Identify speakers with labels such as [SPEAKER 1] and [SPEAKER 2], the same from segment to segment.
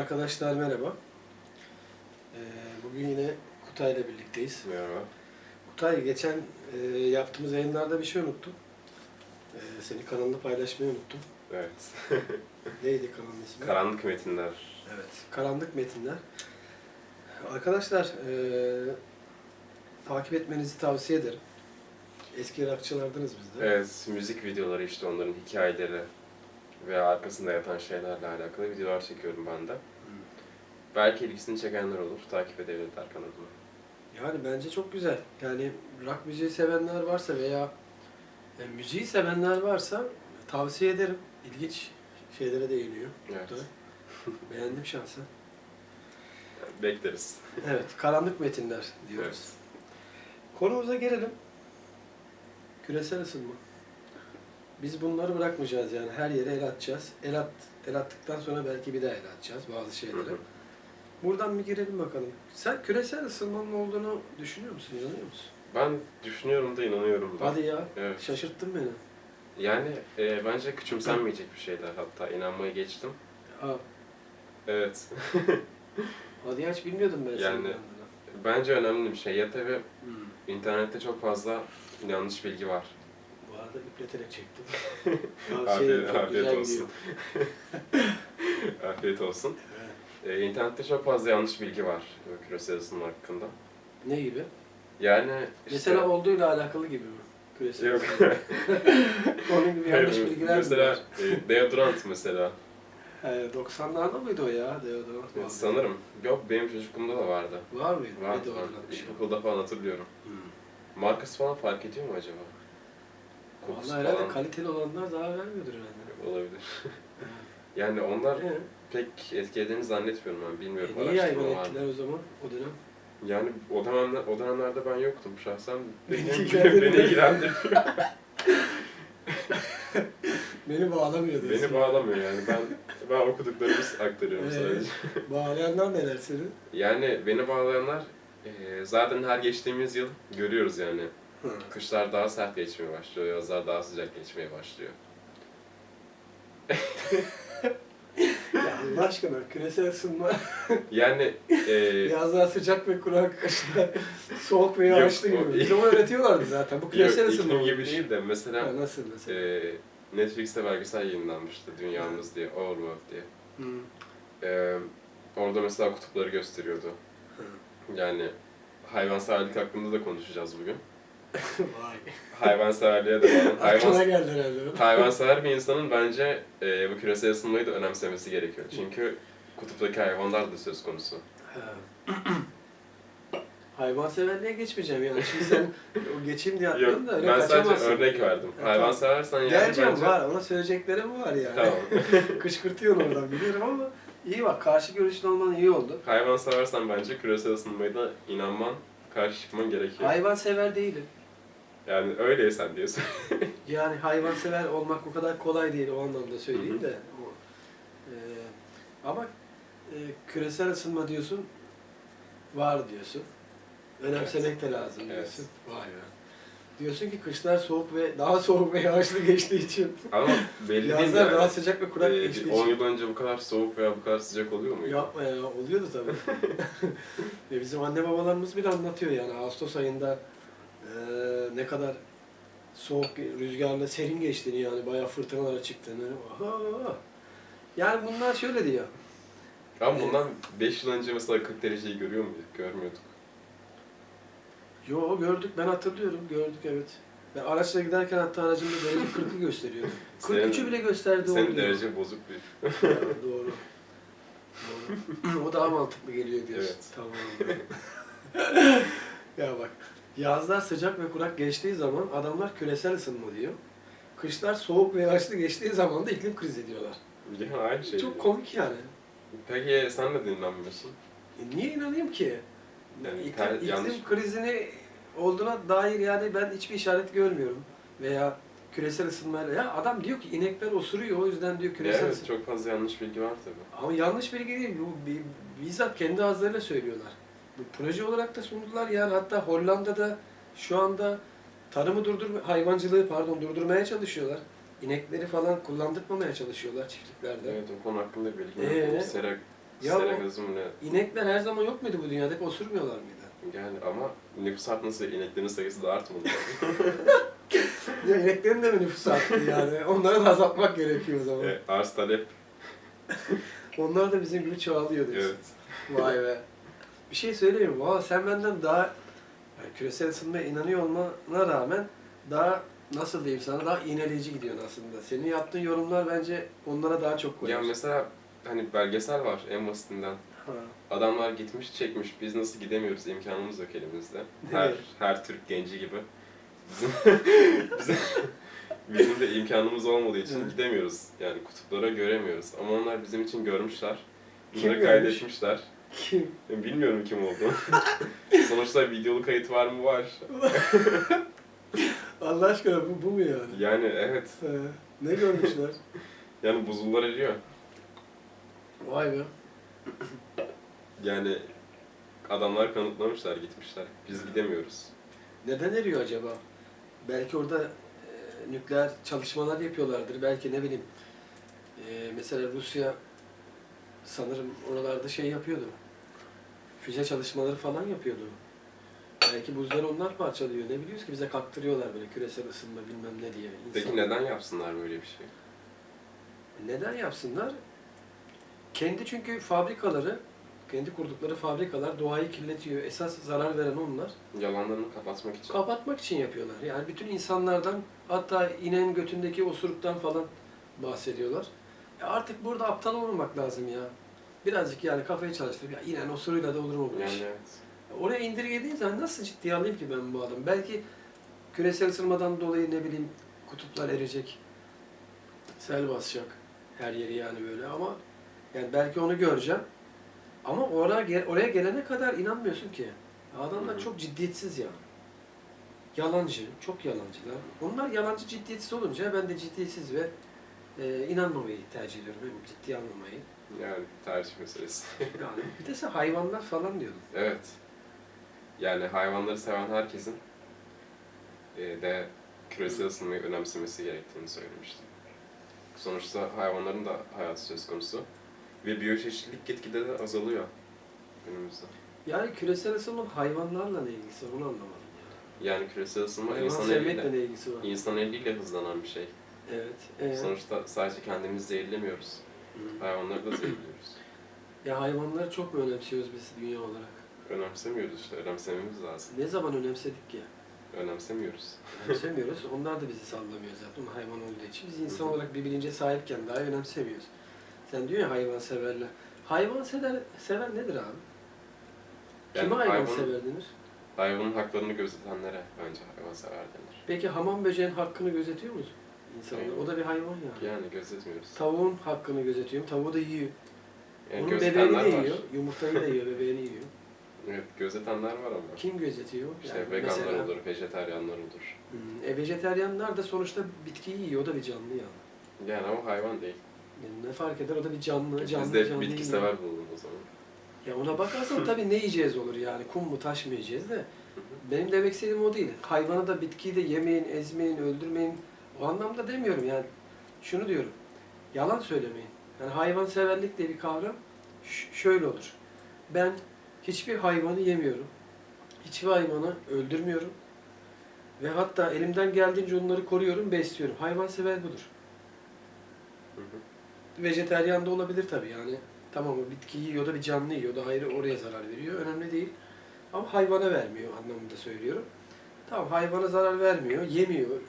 [SPEAKER 1] Arkadaşlar merhaba. Ee, bugün yine Kutay'la birlikteyiz.
[SPEAKER 2] Merhaba.
[SPEAKER 1] Kutay geçen e, yaptığımız yayınlarda bir şey unuttum. Ee, senin kanalını paylaşmayı unuttum.
[SPEAKER 2] Evet.
[SPEAKER 1] Neydi kanalın ismi?
[SPEAKER 2] Karanlık metinler.
[SPEAKER 1] Evet. Karanlık Metinler. Arkadaşlar e, takip etmenizi tavsiye ederim. Eski rockçılardınız biz de.
[SPEAKER 2] Evet, müzik videoları işte onların hikayeleri veya arkasında yatan şeylerle alakalı videolar çekiyorum ben de. Belki ilgisini çekenler olur, takip edebilirler kanalımı.
[SPEAKER 1] Yani bence çok güzel. Yani rock müziği sevenler varsa veya e, müziği sevenler varsa tavsiye ederim. İlginç şeylere değiniyor.
[SPEAKER 2] Evet.
[SPEAKER 1] Kutay. Beğendim şahsen.
[SPEAKER 2] Bekleriz.
[SPEAKER 1] Evet, karanlık metinler diyoruz.
[SPEAKER 2] Evet.
[SPEAKER 1] Konumuza gelelim. Küresel ısınma. Biz bunları bırakmayacağız yani her yere el atacağız. El, at, el attıktan sonra belki bir daha el atacağız bazı şeylere. Buradan bir girelim bakalım. Sen küresel ısınmanın olduğunu düşünüyor musun, inanıyor musun?
[SPEAKER 2] Ben düşünüyorum da inanıyorum da.
[SPEAKER 1] Hadi ya,
[SPEAKER 2] Evet.
[SPEAKER 1] şaşırttın beni.
[SPEAKER 2] Yani e, bence küçümsenmeyecek bir şeyler hatta inanmaya geçtim.
[SPEAKER 1] Aa,
[SPEAKER 2] Evet.
[SPEAKER 1] hadi ya hiç bilmiyordum ben senin
[SPEAKER 2] Yani-
[SPEAKER 1] inandığını.
[SPEAKER 2] Bence önemli bir şey. Ya tabii
[SPEAKER 1] Hmm.
[SPEAKER 2] internette çok fazla yanlış bilgi var.
[SPEAKER 1] Bu arada üpleterek çektim.
[SPEAKER 2] Afiyet,
[SPEAKER 1] çok
[SPEAKER 2] afiyet
[SPEAKER 1] güzel
[SPEAKER 2] olsun. Afiyet olsun. Ee, internette çok fazla yanlış bilgi var bu küresel ısınma hakkında.
[SPEAKER 1] Ne gibi?
[SPEAKER 2] Yani işte...
[SPEAKER 1] Mesela olduğuyla alakalı gibi mi? Küresel
[SPEAKER 2] Yok.
[SPEAKER 1] ısınma. Onun gibi yanlış
[SPEAKER 2] Hayır,
[SPEAKER 1] bilgiler mi
[SPEAKER 2] Mesela
[SPEAKER 1] var?
[SPEAKER 2] e, deodorant mesela.
[SPEAKER 1] He, 90'larda mıydı o ya deodorant?
[SPEAKER 2] E,
[SPEAKER 1] vardı?
[SPEAKER 2] Sanırım. Yok benim çocukluğumda da vardı.
[SPEAKER 1] Var mıydı?
[SPEAKER 2] Var,
[SPEAKER 1] deodorant
[SPEAKER 2] var.
[SPEAKER 1] bir şey?
[SPEAKER 2] İlkokulda falan hatırlıyorum.
[SPEAKER 1] Hmm.
[SPEAKER 2] Markası falan fark ediyor mu acaba? Kokusu
[SPEAKER 1] Vallahi herhalde
[SPEAKER 2] falan
[SPEAKER 1] kaliteli olanlar zarar vermiyordur herhalde.
[SPEAKER 2] olabilir. Yani onlar
[SPEAKER 1] He.
[SPEAKER 2] Pek etkilediğini zannetmiyorum ben. Bilmiyorum.
[SPEAKER 1] E, niye yaygın
[SPEAKER 2] var
[SPEAKER 1] ettiler o zaman o dönem?
[SPEAKER 2] Yani o dönemler, o dönemlerde ben yoktum şahsen.
[SPEAKER 1] Beni ilgilendirmiyor.
[SPEAKER 2] beni ilgilendirmiyor.
[SPEAKER 1] Beni bağlamıyor diyorsun.
[SPEAKER 2] Beni bağlamıyor yani. Ben ben okuduklarımı aktarıyorum
[SPEAKER 1] Ee,
[SPEAKER 2] sadece.
[SPEAKER 1] Bağlayanlar neler senin?
[SPEAKER 2] Yani beni bağlayanlar e, zaten her geçtiğimiz yıl görüyoruz yani.
[SPEAKER 1] Hı.
[SPEAKER 2] Kışlar daha sert geçmeye başlıyor, yazlar daha sıcak geçmeye başlıyor.
[SPEAKER 1] Allah aşkına küresel ısınma
[SPEAKER 2] Yani e,
[SPEAKER 1] biraz daha sıcak ve kurak soğuk ve
[SPEAKER 2] Yok,
[SPEAKER 1] yağışlı
[SPEAKER 2] o-
[SPEAKER 1] gibi. Bize onu öğretiyorlardı zaten. Bu
[SPEAKER 2] yok,
[SPEAKER 1] küresel ısınma
[SPEAKER 2] iklim gibi değil de mesela
[SPEAKER 1] Ha, nasıl mesela?
[SPEAKER 2] e, Netflix'te belgesel yayınlanmıştı Dünyamız diye, Our World diye. E, orada mesela kutupları gösteriyordu. Yani hayvanseverlik hakkında da konuşacağız bugün. Hayvanseverliğe de bağlı.
[SPEAKER 1] Aklına
[SPEAKER 2] Hayvan,
[SPEAKER 1] geldi herhalde.
[SPEAKER 2] hayvansever bir insanın bence e, bu küresel ısınmayı da önemsemesi gerekiyor. Çünkü kutuptaki hayvanlar da söz konusu.
[SPEAKER 1] Ha. Hayvanseverliğe geçmeyeceğim yani. Şimdi sen o geçeyim diye
[SPEAKER 2] Yok,
[SPEAKER 1] atladın da öyle
[SPEAKER 2] ben sadece
[SPEAKER 1] kaçamazsın.
[SPEAKER 2] örnek verdim.
[SPEAKER 1] Ha,
[SPEAKER 2] Hayvanseversen yani
[SPEAKER 1] Geleceğim
[SPEAKER 2] bence...
[SPEAKER 1] var. Ona söyleyeceklerim var yani.
[SPEAKER 2] Tamam.
[SPEAKER 1] Kışkırtıyorsun oradan biliyorum ama iyi bak. Karşı görüşlü olman iyi oldu.
[SPEAKER 2] Hayvanseversen bence küresel ısınmayı da inanman, karşı çıkman gerekiyor.
[SPEAKER 1] Hayvansever değilim.
[SPEAKER 2] Yani öyleysen diyorsun.
[SPEAKER 1] Yani hayvansever olmak o kadar kolay değil o anlamda söyleyeyim de. O, e, ama e, küresel ısınma diyorsun, var diyorsun. Önemsemek de lazım
[SPEAKER 2] Evet.
[SPEAKER 1] diyorsun. Vay be. Diyorsun ki kışlar soğuk ve daha soğuk ve yağışlı geçtiği için
[SPEAKER 2] Ama belli değil
[SPEAKER 1] yazlar
[SPEAKER 2] yani.
[SPEAKER 1] daha sıcak ve kurak
[SPEAKER 2] Ee,
[SPEAKER 1] geçtiği
[SPEAKER 2] bir 10
[SPEAKER 1] için.
[SPEAKER 2] yıl önce bu kadar soğuk veya bu kadar sıcak oluyor muydu?
[SPEAKER 1] Yapma ya, oluyordu tabii. Ve bizim anne babalarımız bile anlatıyor yani Ağustos ayında e, ne kadar soğuk, rüzgarlı, serin geçtiğini yani bayağı fırtınalara çıktığını. Oha! Yani bunlar şöyle diyor.
[SPEAKER 2] Ama bundan 5 yıl önce mesela 40 dereceyi görüyor muyduk? Görmüyorduk.
[SPEAKER 1] Yo gördük ben hatırlıyorum gördük evet. Ben araçla giderken hatta aracımda derece 40'ı gösteriyordu. 43'ü
[SPEAKER 2] Senin-
[SPEAKER 1] bile gösterdi
[SPEAKER 2] Senin derece bozuk bir.
[SPEAKER 1] Ya, doğru. Doğru. o daha mantıklı geliyor diyorsun.
[SPEAKER 2] Evet.
[SPEAKER 1] Tamam. ya bak, yazlar sıcak ve kurak geçtiği zaman adamlar küresel ısınma diyor. Kışlar soğuk ve yağışlı geçtiği zaman da iklim krizi diyorlar.
[SPEAKER 2] Ya aynı şey.
[SPEAKER 1] Çok komik yani.
[SPEAKER 2] Peki sen de dinlenmiyorsun.
[SPEAKER 1] E, niye inanayım ki?
[SPEAKER 2] Yani
[SPEAKER 1] iklim,
[SPEAKER 2] ter-
[SPEAKER 1] iklim
[SPEAKER 2] yanlış-
[SPEAKER 1] krizini olduğuna dair yani ben hiçbir işaret görmüyorum. Veya küresel ısınmayla. Ya adam diyor ki inekler osuruyor o yüzden diyor küresel
[SPEAKER 2] Evet,
[SPEAKER 1] ısınma.
[SPEAKER 2] çok fazla yanlış bilgi var tabii.
[SPEAKER 1] Ama yanlış bilgi değil. Bu bi- bizzat kendi ağızlarıyla söylüyorlar. Proje olarak da sundular yani hatta Hollanda'da şu anda tarımı durdurma, hayvancılığı pardon durdurmaya çalışıyorlar. İnekleri falan kullandırmamaya çalışıyorlar çiftliklerde.
[SPEAKER 2] Evet, o konu hakkında bilgim
[SPEAKER 1] Ee?
[SPEAKER 2] yok. Sera
[SPEAKER 1] Ya o-
[SPEAKER 2] mı ne?
[SPEAKER 1] İnekler her zaman yok muydu bu dünyada? Hep osurmuyorlar mıydı?
[SPEAKER 2] Yani ama nüfus artması ineklerin sayısı da artmadı.
[SPEAKER 1] Ya ineklerin de mi nüfusu arttı yani? Onları da azaltmak gerekiyor o zaman.
[SPEAKER 2] e, arz talep.
[SPEAKER 1] Onlar da bizim gibi çoğalıyor diyorsun.
[SPEAKER 2] Evet.
[SPEAKER 1] Vay be. Bir şey söyleyeyim? Valla sen benden daha yani küresel ısınmaya inanıyor olmana rağmen daha nasıl diyeyim sana daha iğneleyici gidiyorsun aslında. Senin yaptığın yorumlar bence onlara daha çok koyar.
[SPEAKER 2] Ya mesela hani belgesel var en basitinden.
[SPEAKER 1] Ha.
[SPEAKER 2] Adamlar gitmiş çekmiş. Biz nasıl gidemiyoruz? imkanımız yok elimizde. Her her Türk genci gibi. Bizim bizim, bizim de imkanımız olmadığı için
[SPEAKER 1] Evet.
[SPEAKER 2] gidemiyoruz. Yani kutuplara göremiyoruz. Ama onlar bizim için görmüşler. Bunları kaydetmişler.
[SPEAKER 1] Kim?
[SPEAKER 2] Ben Bilmiyorum kim olduğunu. Sonuçta videolu kayıt var mı? Var.
[SPEAKER 1] Allah aşkına bu, bu mu yani?
[SPEAKER 2] Yani evet.
[SPEAKER 1] He. Ne görmüşler?
[SPEAKER 2] Yani buzullar eriyor.
[SPEAKER 1] Vay be.
[SPEAKER 2] Yani adamlar kanıtlamışlar, gitmişler. Biz gidemiyoruz.
[SPEAKER 1] Neden eriyor acaba? Belki orada e, nükleer çalışmalar yapıyorlardır. Belki ne bileyim. e, mesela Rusya sanırım oralarda şey yapıyordu. Füze çalışmaları falan yapıyordu. Belki buzları onlar parçalıyor. Ne biliyoruz ki bize kaktırıyorlar böyle küresel ısınma bilmem ne diye.
[SPEAKER 2] Peki
[SPEAKER 1] İnsan-
[SPEAKER 2] neden yapsınlar böyle bir şey?
[SPEAKER 1] Neden yapsınlar? Kendi çünkü fabrikaları, kendi kurdukları fabrikalar doğayı kirletiyor. Esas zarar veren onlar.
[SPEAKER 2] Yalanlarını kapatmak için.
[SPEAKER 1] Kapatmak için yapıyorlar. Yani bütün insanlardan hatta inen götündeki osuruktan falan bahsediyorlar. Ya artık burada aptal olmamak lazım ya. Birazcık yani kafayı çalıştırıp ya inen osuruyla da olur mu bu iş?
[SPEAKER 2] Yani evet.
[SPEAKER 1] Oraya indirgediğin zaman nasıl ciddiye alayım ki ben bu adamı? Belki küresel ısınmadan dolayı ne bileyim kutuplar erecek, sel basacak her yeri yani böyle ama yani belki onu göreceğim. Ama oraya, oraya gelene kadar inanmıyorsun ki. Adamlar çok ciddiyetsiz ya. Yalancı, çok yalancılar. Onlar yalancı ciddiyetsiz olunca ben de ciddiyetsiz ve e, inanmamayı tercih ediyorum. Hem ciddiye almamayı.
[SPEAKER 2] Yani tercih meselesi.
[SPEAKER 1] Yani bir de sen hayvanlar falan diyordun.
[SPEAKER 2] evet. Yani hayvanları seven herkesin e, de küresel ısınmayı önemsemesi gerektiğini söylemiştim. Sonuçta hayvanların da hayatı söz konusu. Ve biyoçeşitlilik gitgide de azalıyor günümüzde.
[SPEAKER 1] Yani küresel ısınmanın hayvanlarla ne ilgisi var onu anlamadım yani.
[SPEAKER 2] Yani küresel ısınma
[SPEAKER 1] Hayvan
[SPEAKER 2] insan
[SPEAKER 1] sevmekle
[SPEAKER 2] eliyle,
[SPEAKER 1] ne ilgisi var?
[SPEAKER 2] insan eliyle hızlanan bir şey.
[SPEAKER 1] Evet. Ee,
[SPEAKER 2] Sonuçta sadece kendimizi zehirlemiyoruz.
[SPEAKER 1] hı.
[SPEAKER 2] Hayvanları da zehirliyoruz.
[SPEAKER 1] ya hayvanları çok mu önemsiyoruz biz dünya olarak?
[SPEAKER 2] Önemsemiyoruz işte, önemsememiz lazım.
[SPEAKER 1] Ne zaman önemsedik ki?
[SPEAKER 2] Önemsemiyoruz.
[SPEAKER 1] Önemsemiyoruz. Onlar da bizi sallamıyor zaten hayvan olduğu için. Biz insan olarak bir bilince sahipken daha önemsemiyoruz. Sen diyor ya hayvan severler. Hayvan sever, sever nedir abi?
[SPEAKER 2] Yani
[SPEAKER 1] Kime hayvan
[SPEAKER 2] hayvanın-
[SPEAKER 1] sever denir?
[SPEAKER 2] Hayvanın haklarını gözetenlere bence hayvansever denir.
[SPEAKER 1] Peki hamam böceğin hakkını gözetiyor musun? İnsanlar. O da bir hayvan yani.
[SPEAKER 2] Yani gözetmiyoruz.
[SPEAKER 1] Tavuğun hakkını gözetiyorum. Tavuğu da yiyor.
[SPEAKER 2] Yani
[SPEAKER 1] Onun bebeğini de
[SPEAKER 2] var.
[SPEAKER 1] yiyor. Yumurtayı da yiyor, bebeğini yiyor.
[SPEAKER 2] Evet, gözetenler var ama.
[SPEAKER 1] Kim gözetiyor?
[SPEAKER 2] İşte
[SPEAKER 1] Yani
[SPEAKER 2] veganlar
[SPEAKER 1] mesela-
[SPEAKER 2] olur, vejetaryenler olur.
[SPEAKER 1] Hmm, E, vejeteryanlar da sonuçta bitkiyi yiyor. O da bir canlı yani.
[SPEAKER 2] Yani ama hayvan değil.
[SPEAKER 1] Yani ne fark eder? O da bir canlı. canlı
[SPEAKER 2] Biz de
[SPEAKER 1] canlı
[SPEAKER 2] bitki
[SPEAKER 1] yiyor.
[SPEAKER 2] sever bulalım o zaman.
[SPEAKER 1] Ya ona bakarsan tabii ne yiyeceğiz olur yani. Kum mu taş mı yiyeceğiz de. Benim demek istediğim o değil. Hayvanı da bitkiyi de yemeyin, ezmeyin, öldürmeyin. O anlamda demiyorum yani. Şunu diyorum. Yalan söylemeyin. Yani hayvan severlik diye bir kavram şöyle olur. Ben hiçbir hayvanı yemiyorum. Hiçbir hayvanı öldürmüyorum. Ve hatta elimden geldiğince onları koruyorum, besliyorum. Hayvan sever budur.
[SPEAKER 2] Hı hı.
[SPEAKER 1] Vejeteryan da olabilir tabii yani. Tamam o bitki yiyor da bir canlı yiyor da ayrı oraya zarar veriyor. Önemli değil. Ama hayvana vermiyor anlamında söylüyorum. Tamam hayvana zarar vermiyor, yemiyor.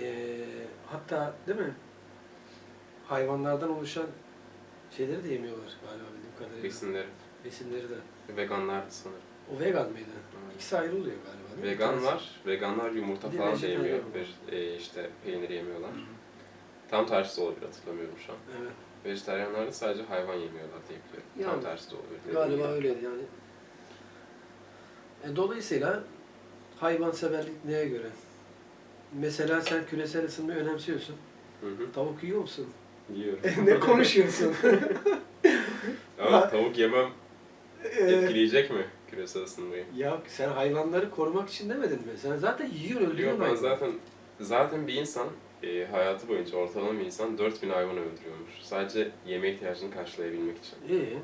[SPEAKER 1] Ee, hatta değil mi? Hayvanlardan oluşan şeyleri de yemiyorlar galiba bildiğim kadarıyla.
[SPEAKER 2] Besinleri.
[SPEAKER 1] Besinleri de.
[SPEAKER 2] Veganlar sanırım.
[SPEAKER 1] O vegan mıydı?
[SPEAKER 2] Evet.
[SPEAKER 1] İkisi ayrı oluyor galiba değil mi? Bir
[SPEAKER 2] Veganlar, yumurta
[SPEAKER 1] Bir de
[SPEAKER 2] falan da
[SPEAKER 1] vejetaryen
[SPEAKER 2] yemiyor.
[SPEAKER 1] var.
[SPEAKER 2] Ve e, işte peynir yemiyorlar. Tam tersi de olabilir hatırlamıyorum şu an.
[SPEAKER 1] Evet.
[SPEAKER 2] Vejetaryenler de sadece hayvan yemiyorlar diye biliyorum. Tam
[SPEAKER 1] Yani,
[SPEAKER 2] tersi de olabilir. dediğim
[SPEAKER 1] Galiba
[SPEAKER 2] gibi.
[SPEAKER 1] öyleydi yani. E, dolayısıyla hayvanseverlik neye göre? Mesela sen küresel ısınmayı önemsiyorsun.
[SPEAKER 2] Hı hı.
[SPEAKER 1] Tavuk yiyor musun?
[SPEAKER 2] Yiyorum.
[SPEAKER 1] ne konuşuyorsun?
[SPEAKER 2] Ama tavuk yemem
[SPEAKER 1] Ee,
[SPEAKER 2] etkileyecek mi küresel ısınmayı?
[SPEAKER 1] ya sen hayvanları korumak için demedin mi? Sen zaten yiyorsun, öldürüyorsun
[SPEAKER 2] Yok ben zaten zaten bir insan e, hayatı boyunca ortalama bir insan 4000 hayvan öldürüyormuş. Sadece yeme ihtiyacını karşılayabilmek için.
[SPEAKER 1] İyi.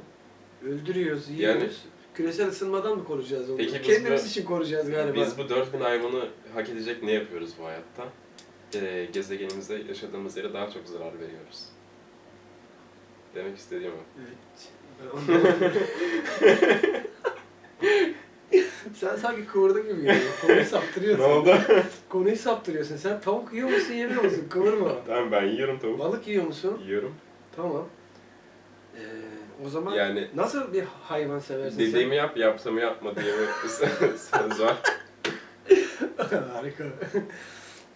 [SPEAKER 1] Öldürüyoruz, yiyoruz.
[SPEAKER 2] Yani-
[SPEAKER 1] Küresel ısınmadan mı koruyacağız onu?
[SPEAKER 2] Peki biz
[SPEAKER 1] Kendimiz
[SPEAKER 2] bu-
[SPEAKER 1] için koruyacağız galiba.
[SPEAKER 2] Biz bu 4000 hayvanı hak edecek ne yapıyoruz bu hayatta? E, gezegenimizde yaşadığımız yere daha çok zarar veriyoruz. Demek istediğim o.
[SPEAKER 1] Evet. Ben. Sen sanki kıvırdı gibi geliyor. Konuyu saptırıyorsun. Konuyu saptırıyorsun. Sen tavuk yiyor musun, yemiyor musun? Kıvırma.
[SPEAKER 2] Tamam ben yiyorum tavuk.
[SPEAKER 1] Balık yiyor musun?
[SPEAKER 2] Yiyorum.
[SPEAKER 1] Tamam. Ee, o zaman
[SPEAKER 2] Yani
[SPEAKER 1] nasıl bir hayvan seversin
[SPEAKER 2] dediğimi yap, yaptığımı yapma diye bir söz var.
[SPEAKER 1] sen? Harika.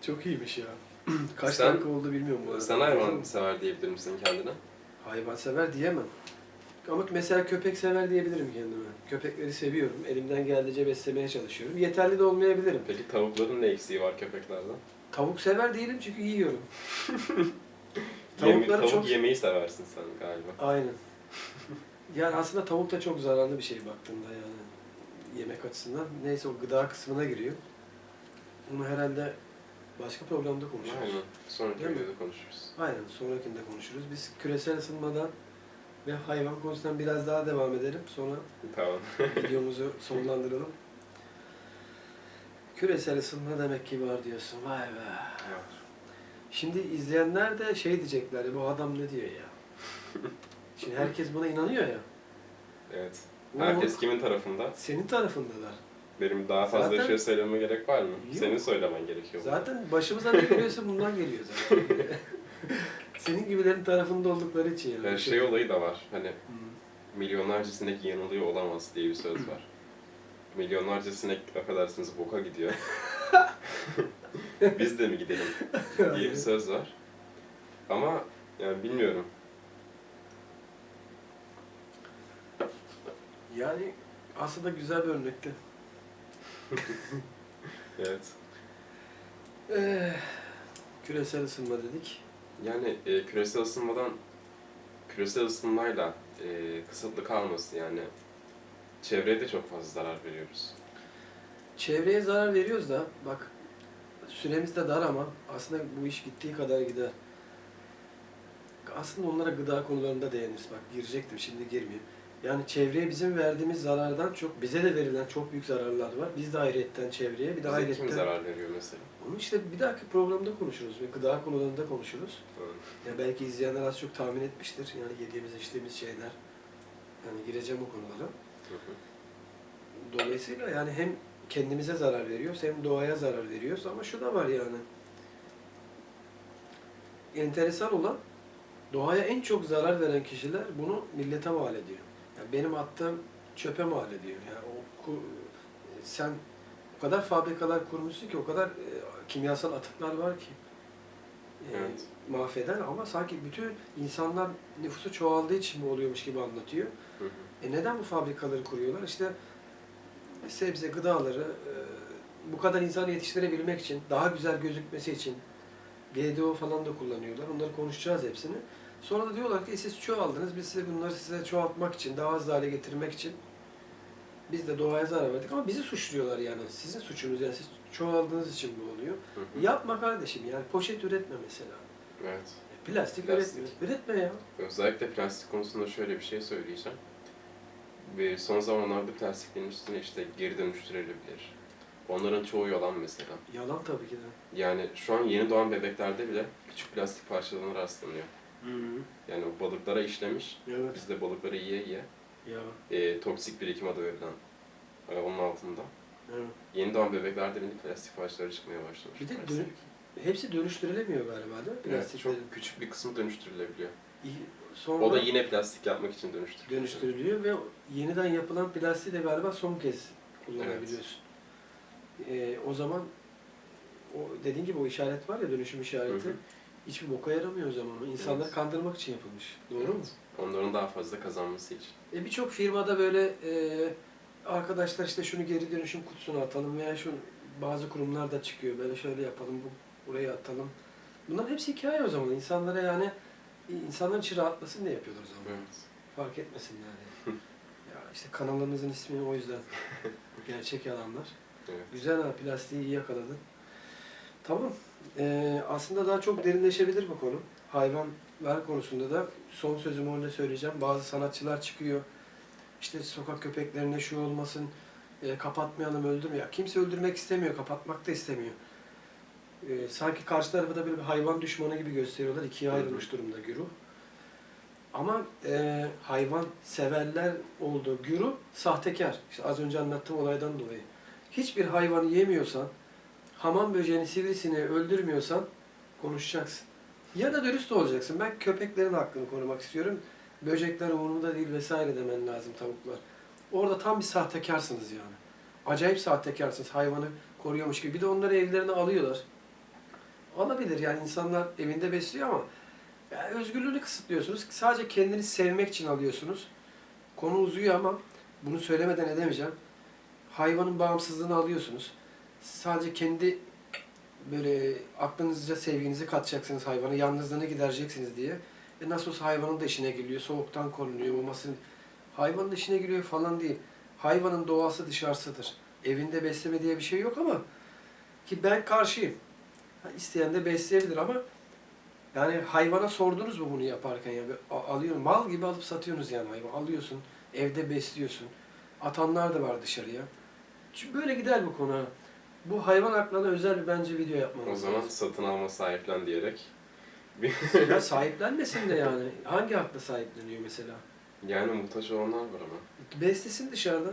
[SPEAKER 1] Çok iyiymiş ya. Kaç
[SPEAKER 2] Sen-
[SPEAKER 1] dakika oldu bilmiyorum bu arada.
[SPEAKER 2] Sen hayvan sever diyebilir misin kendine?
[SPEAKER 1] Hayvan sever diyemem. Ama mesela köpek sever diyebilirim kendime. Köpekleri seviyorum. Elimden geldiğince beslemeye çalışıyorum. Yeterli de olmayabilirim.
[SPEAKER 2] Peki tavukların ne eksiği var köpeklerden?
[SPEAKER 1] Tavuk sever değilim çünkü yiyorum. Tavukları
[SPEAKER 2] tavuk
[SPEAKER 1] çok...
[SPEAKER 2] yemeyi seversin sen galiba.
[SPEAKER 1] Aynen. Yani aslında tavuk da çok zararlı bir şey baktığında yani. Yemek açısından. Neyse o gıda kısmına giriyor. Bunu herhalde başka programda konuşuruz.
[SPEAKER 2] Aynen. Sonraki
[SPEAKER 1] Değil mi?
[SPEAKER 2] videoda konuşuruz.
[SPEAKER 1] Aynen. Sonrakinde konuşuruz. Biz küresel ısınmadan ve hayvan konusundan biraz daha devam edelim. Sonra
[SPEAKER 2] Tamam.
[SPEAKER 1] videomuzu sonlandıralım. Küresel ısınma demek ki var diyorsun. Vay be. Şimdi izleyenler de şey diyecekler, "E, bu adam ne diyor ya? Şimdi herkes buna inanıyor ya.
[SPEAKER 2] Evet. Herkes kimin tarafında?
[SPEAKER 1] senin tarafındalar.
[SPEAKER 2] Benim daha fazla
[SPEAKER 1] Zaten-
[SPEAKER 2] bir şey söylememe gerek var mı?
[SPEAKER 1] Yok.
[SPEAKER 2] Senin söylemen gerekiyor. bana.
[SPEAKER 1] Zaten başımıza ne geliyorsa bundan geliyor zaten. senin gibilerin tarafında oldukları için yani.
[SPEAKER 2] Yani şey olayı da var. Hani
[SPEAKER 1] Hı.
[SPEAKER 2] milyonlarca sinek yanılıyor olamaz diye bir söz var. milyonlarca sinek affedersiniz boka gidiyor. Biz de mi gidelim diye bir söz var. Ama yani bilmiyorum.
[SPEAKER 1] Yani aslında güzel bir örnekti.
[SPEAKER 2] Evet.
[SPEAKER 1] Eh, küresel ısınma dedik.
[SPEAKER 2] Yani e, küresel ısınmadan küresel ısınmayla e, kısıtlı kalması yani çevreye de çok fazla zarar veriyoruz.
[SPEAKER 1] Çevreye zarar veriyoruz da bak süremiz de dar ama aslında bu iş gittiği kadar gider. Aslında onlara gıda konularında değiniriz. Bak girecektim şimdi girmeyeyim. Yani çevreye bizim verdiğimiz zarardan çok bize de verilen çok büyük zararlar var. Biz de ayrıyetten çevreye bir de
[SPEAKER 2] Bize
[SPEAKER 1] ayrıyetten...
[SPEAKER 2] kim zarar veriyor mesela?
[SPEAKER 1] Onu işte bir dahaki programda konuşuruz ve gıda konularında konuşuruz.
[SPEAKER 2] Evet.
[SPEAKER 1] Ya belki izleyenler az çok tahmin etmiştir. Yani yediğimiz içtiğimiz şeyler. Yani gireceğim o konulara.
[SPEAKER 2] Hı hı.
[SPEAKER 1] Dolayısıyla yani hem kendimize zarar veriyoruz hem doğaya zarar veriyoruz ama şu da var yani. Enteresan olan doğaya en çok zarar veren kişiler bunu millete mal ediyor. Yani benim attığım çöpe mal ediyor. Yani o ku- sen o kadar fabrikalar kurmuşsun ki o kadar e, kimyasal atıklar var ki e,
[SPEAKER 2] Evet.
[SPEAKER 1] mahveden ama sanki bütün insanlar nüfusu çoğaldığı için bu oluyormuş gibi anlatıyor.
[SPEAKER 2] Hı hı.
[SPEAKER 1] E neden bu fabrikaları kuruyorlar? İşte sebze, gıdaları e, bu kadar insan yetiştirebilmek için, daha güzel gözükmesi için GDO falan da kullanıyorlar. Onları konuşacağız hepsini. Sonra da diyorlar ki "E siz çoğaldınız, biz size bunları size çoğaltmak için, daha hızlı hale getirmek için biz de doğaya zarar verdik ama bizi suçluyorlar yani. Sizin suçunuz yani siz çoğaldığınız için bu oluyor.
[SPEAKER 2] Hı hı.
[SPEAKER 1] Yapma kardeşim yani poşet üretme mesela.
[SPEAKER 2] Evet.
[SPEAKER 1] E, Plastik,
[SPEAKER 2] Plastik.
[SPEAKER 1] üretme. Üretme ya.
[SPEAKER 2] Özellikle plastik konusunda şöyle bir şey söyleyeceğim. Ve son zamanlarda plastiklerin üstüne işte geri dönüştürülebilir. Onların çoğu yalan mesela.
[SPEAKER 1] Yalan tabii ki de.
[SPEAKER 2] Yani şu an yeni doğan bebeklerde bile küçük plastik parçalarına rastlanıyor.
[SPEAKER 1] Hı
[SPEAKER 2] Yani o balıklara işlemiş.
[SPEAKER 1] Evet.
[SPEAKER 2] Biz de balıkları yiye yiye
[SPEAKER 1] Ya.
[SPEAKER 2] e, toksik birikim adı verilen e, onun altında.
[SPEAKER 1] Evet.
[SPEAKER 2] Yeni doğan bebeklerde bile plastik parçaları çıkmaya başlamış.
[SPEAKER 1] Bir de dönüp, hepsi dönüştürülemiyor galiba değil mi?
[SPEAKER 2] Evet,
[SPEAKER 1] Plastiklerin.
[SPEAKER 2] çok küçük bir kısmı dönüştürülebiliyor.
[SPEAKER 1] İyi- Sonra
[SPEAKER 2] O da yine plastik yapmak için dönüştürülüyor.
[SPEAKER 1] dönüştürülüyor ve yeniden yapılan plastiği de galiba son kez kullanabiliyorsun. Ee, o zaman o dediğin gibi o işaret var ya dönüşüm işareti
[SPEAKER 2] Hı hı.
[SPEAKER 1] Hiçbir boka yaramıyor o zaman. İnsanları
[SPEAKER 2] Evet.
[SPEAKER 1] kandırmak için yapılmış. Doğru mu?
[SPEAKER 2] Evet. Onların daha fazla kazanması için.
[SPEAKER 1] E birçok firmada böyle e, arkadaşlar işte şunu geri dönüşüm kutusuna atalım veya şu bazı kurumlar da çıkıyor. Böyle şöyle yapalım, bu buraya atalım. Bunların hepsi hikaye o zaman. İnsanlara yani insanların içi rahatlasın diye yapıyorlar o zaman.
[SPEAKER 2] Evet.
[SPEAKER 1] Fark etmesin yani. ya işte kanalımızın ismini o yüzden. Gerçek yalanlar.
[SPEAKER 2] Evet.
[SPEAKER 1] Güzel ha plastiği iyi yakaladın. Tamam. Ee, aslında daha çok derinleşebilir bu konu. Hayvanlar konusunda da son sözümü orada söyleyeceğim. Bazı sanatçılar çıkıyor. İşte sokak köpeklerine şu olmasın, e, kapatmayalım, öldürme. Ya kimse öldürmek istemiyor, kapatmak da istemiyor. E, sanki karşı tarafı da böyle bir hayvan düşmanı gibi gösteriyorlar. İkiye ayrılmış durumda güruh. Ama e, hayvan severler olduğu güruh sahtekar. İşte az önce anlattığım olaydan dolayı. Hiçbir hayvanı yemiyorsan, hamam böceğini, sivrisini öldürmüyorsan konuşacaksın. Ya da dürüst olacaksın. Ben köpeklerin hakkını korumak istiyorum. Böcekler umurumda değil vesaire demen lazım tavuklar. Orada tam bir sahtekarsınız yani. Acayip sahtekarsınız hayvanı koruyormuş gibi. Bir de onları evlerine alıyorlar. Alabilir yani insanlar evinde besliyor ama yani özgürlüğünü kısıtlıyorsunuz. Sadece kendini sevmek için alıyorsunuz. Konu uzuyor ama bunu söylemeden edemeyeceğim. Hayvanın bağımsızlığını alıyorsunuz. Sadece kendi böyle aklınızca sevginizi katacaksınız hayvana, yalnızlığını gidereceksiniz diye. E nasıl olsa hayvanın da işine giriyor, soğuktan korunuyor, mamasını... Hayvanın işine giriyor falan değil. Hayvanın doğası dışarısıdır. Evinde besleme diye bir şey yok ama ki ben karşıyım. Ha, isteyen de besleyebilir ama yani hayvana sordunuz mu bunu yaparken ya? Böyle a- Alıyorsun, mal gibi alıp satıyorsunuz yani hayvan. Alıyorsun, evde besliyorsun. Atanlar da var dışarıya. Böyle gider bu konu. Bu hayvan haklarına özel bir bence video yapmamız
[SPEAKER 2] O zaman
[SPEAKER 1] lazım.
[SPEAKER 2] satın alma sahiplen diyerek
[SPEAKER 1] Ya sahiplenmesin de yani. Hangi hakla sahipleniyor mesela?
[SPEAKER 2] yani muhtaç olanlar var ama.
[SPEAKER 1] Beslesin dışarıda.